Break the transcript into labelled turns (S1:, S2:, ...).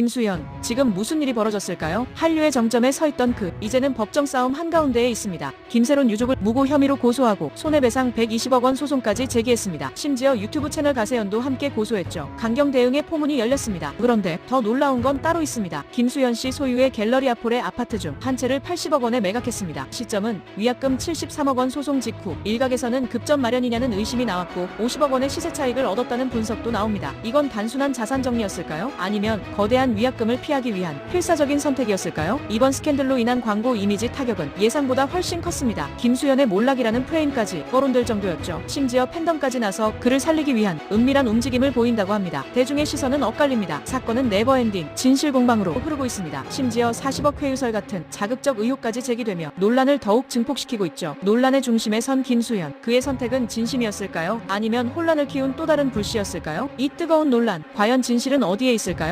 S1: 김수현, 지금 무슨 일이 벌어졌을까요? 한류의 정점에 서 있던 그, 이제는 법정 싸움 한가운데에 있습니다. 김세론 유족을 무고 혐의로 고소하고 손해배상 120억 원 소송까지 제기했습니다. 심지어 유튜브 채널 가세연도 함께 고소했죠. 강경 대응의 포문이 열렸습니다. 그런데 더 놀라운 건 따로 있습니다. 김수현 씨 소유의 갤러리 아폴의 아파트 중 한 채를 80억 원에 매각했습니다. 시점은 위약금 73억 원 소송 직후 일각에서는 급전 마련이냐는 의심이 나왔고 50억 원의 시세 차익을 얻었다는 분석도 나옵니다. 이건 단순한 자산 정리였을까요? 아니면 거대한 위약금을 피하기 위한 필사적인 선택이었을까요? 이번 스캔들로 인한 광고 이미지 타격은 예상보다 훨씬 컸습니다. 김수현의 몰락이라는 프레임까지 거론될 정도였죠. 심지어 팬덤까지 나서 그를 살리기 위한 은밀한 움직임을 보인다고 합니다. 대중의 시선은 엇갈립니다. 사건은 네버엔딩, 진실 공방으로 흐르고 있습니다. 심지어 40억 회유설 같은 자극적 의혹까지 제기되며 논란을 더욱 증폭시키고 있죠. 논란의 중심에 선 김수현. 그의 선택은 진심이었을까요? 아니면 혼란을 키운 또 다른 불씨였을까요? 이 뜨거운 논란, 과연 진실은 어디에 있을까요?